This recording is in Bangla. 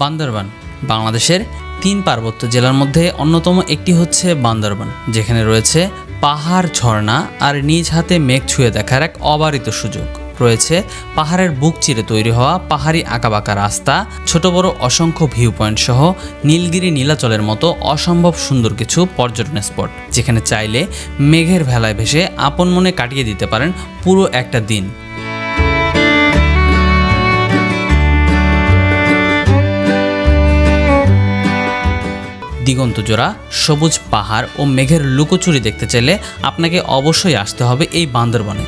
বান্দরবান, বাংলাদেশের তিন পার্বত্য জেলার মধ্যে অন্যতম একটি হচ্ছে বান্দরবান, যেখানে রয়েছে পাহাড় ঝর্ণা আর নিজ হাতে মেঘ ছুঁয়ে দেখার এক অবারিত সুযোগ। রয়েছে পাহাড়ের বুক চিরে তৈরি হওয়া পাহাড়ি আঁকাবাঁকা রাস্তা, ছোট বড় অসংখ্য ভিউ পয়েন্ট সহ নীলগিরি নীলাচলের মতো অসম্ভব সুন্দর কিছু পর্যটন স্পট, যেখানে চাইলে মেঘের ভেলায় ভেসে আপন মনে কাটিয়ে দিতে পারেন পুরো একটা দিন। দিগন্তজোড়া সবুজ পাহাড় ও মেঘের লুকোচুরি দেখতে চাইলে আপনাকে অবশ্যই আসতে হবে এই বান্দরবনে।